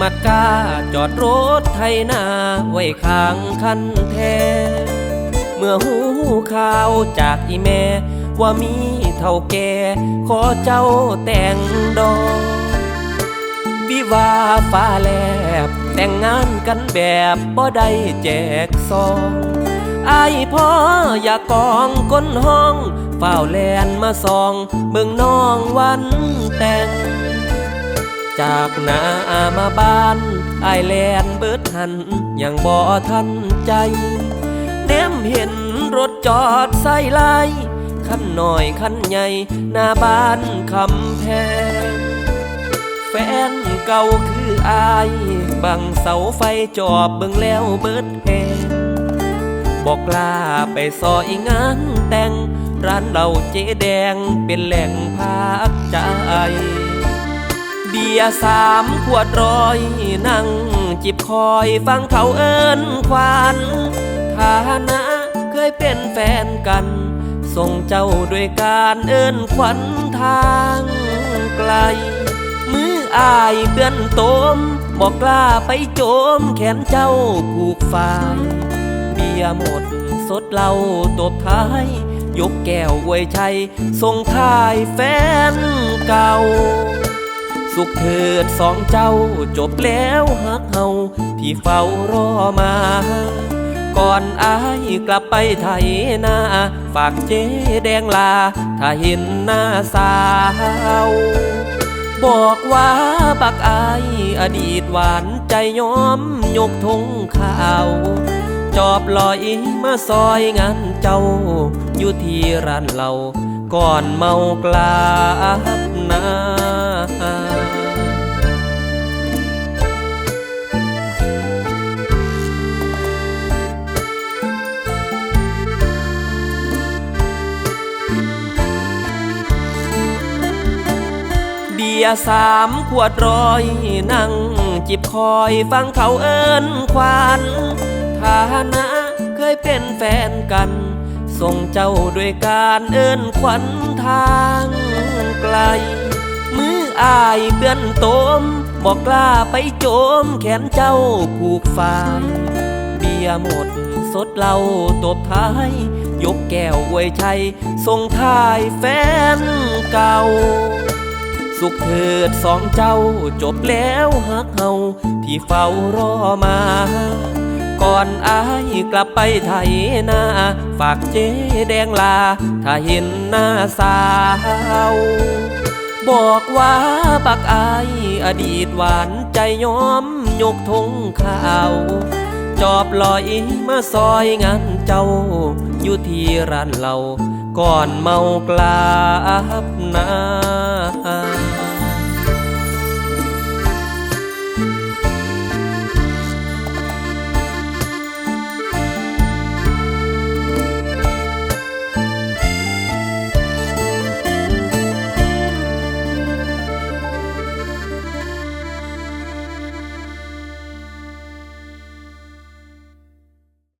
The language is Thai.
มัดกาจอดรถไทยนาไว้ข้างคันแท้เมื่อหูข่าวจากอีแม่ ว่ามีเท่าแก่ขอเจ้าแต่งดอกวิวาฟ้าแลบ แต่งงานกันแบบบ่ได้แจกซองไอพ่ออยากกองก้นห้องเฝ้าแลนมาซอง เบิ่งน้องวันแต่ง จากนามาบ้านไอแลนเบิดหันยังบ่ทันใจเนมเห็นรถจอดใส่ไลายคันหน่อยคันใหญ่หน้าบ้านคำแพงแฟนเก่าคืออายบังเสาไฟจอบเบิ่งแล้วเบิดแหงบอกลาไปซอยงานแต่งร้านเราเจ๊แดงเป็นแหล่งพักใจ เบียสามขวดร้อยนั่งจิบคอยฟังเขาเอิ้นควันฐานะเคยเป็นแฟนกัน ส่งเจ้าด้วยการเอิ้นขวัญทางไกล มืออายเตือนโตมบอกกล้าไปโจมแขนเจ้าผูกฝายเบียหมดสดเหล่าตบท้าย ยกแก้วอวยชัยส่งท้ายแฟนเก่า สุขเถิดสองเจ้าจบแล้วฮักเฮาที่เฝ้ารอมา ก่อนอายกลับไปไทยนาฝากเจ๊แดงลา ถ้าเห็นหน้าสาว บอกว่าบักอายอดีตหวานใจยอมยกธงขาวจอบลอยมาซอยงานเจ้า อยู่ที่ร้านเรา ก่อนเมากลาบนา บียสามขวดร้อยนั่ง จิบคอยฟังเขาเอิ้นควันฐานะเคยเป็นแฟนกัน ส่งเจ้าด้วยการเอิ้นขวัญทางไกล มืออายเตือนโตมบอกกล้าไปโจมแขนเจ้าผูกฝายเบียหมดสดเหล่าตบท้าย ยกแก้วอวยชัยส่งท้ายแฟนเก่า สุขเถิดสองเจ้าจบแล้วฮักเฮาที่เฝ้ารอมา ก่อนอายกลับไปไทยนาฝากเจ๊แดงลา ถ้าเห็นหน้าสาว บอกว่าบักอายอดีตหวานใจยอมยกธงขาว จอบลอยมาซอยงานเจ้า อยู่ที่ร้านเราก่อนเมากลาบนา